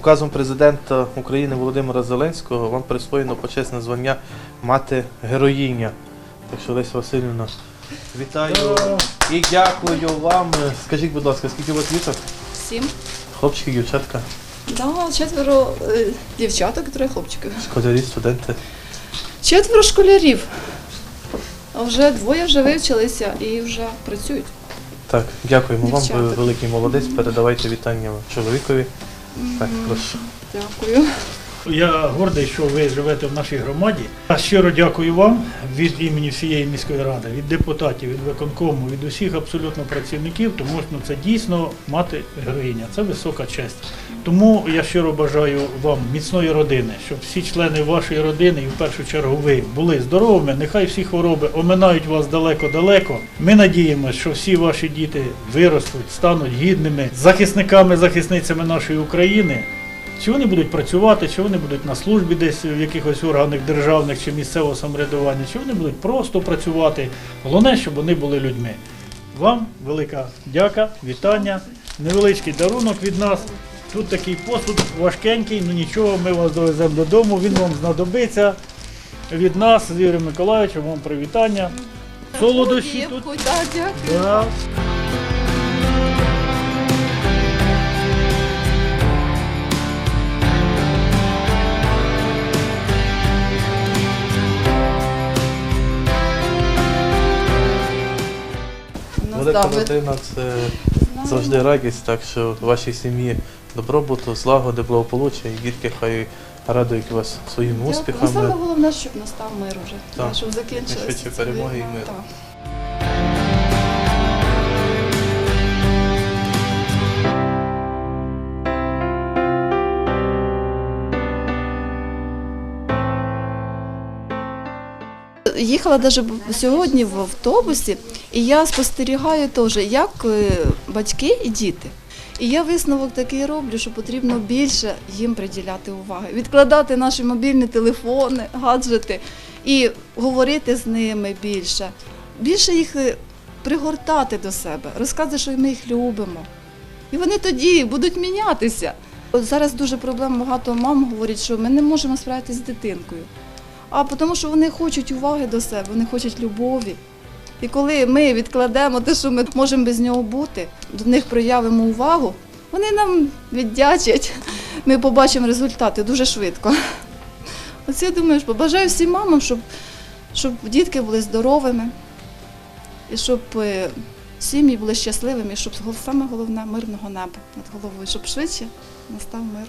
Указом президента України Володимира Зеленського вам присвоєно почесне звання мати героїня. Так що Леся Васильівна, вітаю і дякую вам. Скажіть, будь ласка, скільки у вас діток? Сім. Хлопчики, дівчатка, Да, четверо е, дівчаток троє хлопчиків. школярі, студенти. Четверо школярів. А вже двоє вже вивчилися і вже працюють. Так, дякуємо вам, ви великий молодець. Передавайте вітання чоловікові. Так, прошу. Дякую. Я гордий, що ви живете в нашій громаді. Щиро дякую вам від імені всієї міської ради, від депутатів, від виконкому, від усіх абсолютно працівників, тому ну, це дійсно мати героїня. Це висока честь. Тому я щиро бажаю вам міцної родини, щоб всі члени вашої родини, і в першу чергу ви були здоровими. Нехай всі хвороби оминають вас далеко-далеко. Ми надіємося, що всі ваші діти виростуть, стануть гідними захисниками, захисницями нашої України. Чи вони будуть працювати, чи вони будуть на службі десь в якихось органах державних чи місцевого самоврядування, чи вони будуть просто працювати. Головне, щоб вони були людьми. Вам велика дяка, вітання, невеличкий дарунок від нас. Тут такий посуд важкенький, ну нічого, ми вас довеземо додому, він вам знадобиться. Від нас, з Юрієм Миколаївичем, вам привітання. Солодощі тут. Дякую, да, Велика родина це завжди радість, так що в вашій сім'ї добробуту, злагоди, благополуччя, і дітки хай радують вас своїми Дякую. Ну, успіхами. саме головне, щоб настав мир уже. Щоб закінчилися перемоги і миру. Їхала навіть сьогодні в автобусі, і я спостерігаю теж, як е, батьки і діти. І я висновок такий роблю, що потрібно більше їм приділяти уваги, відкладати наші мобільні телефони, гаджети і говорити з ними більше, більше їх е, пригортати до себе, розказувати, що ми їх любимо. І вони тоді будуть мінятися. От зараз дуже проблем багато мам говорять, що ми не можемо справитися з дитинкою. А тому, що вони хочуть уваги до себе, вони хочуть любові. І коли ми відкладемо те, що ми можемо без нього бути, до них проявимо увагу, вони нам віддячать. Ми побачимо результати дуже швидко. Оце я думаю, що побажаю всім мамам, щоб, щоб дітки були здоровими, і щоб е, сім'ї були щасливими, і щоб саме головне мирного неба над головою, щоб швидше настав мир.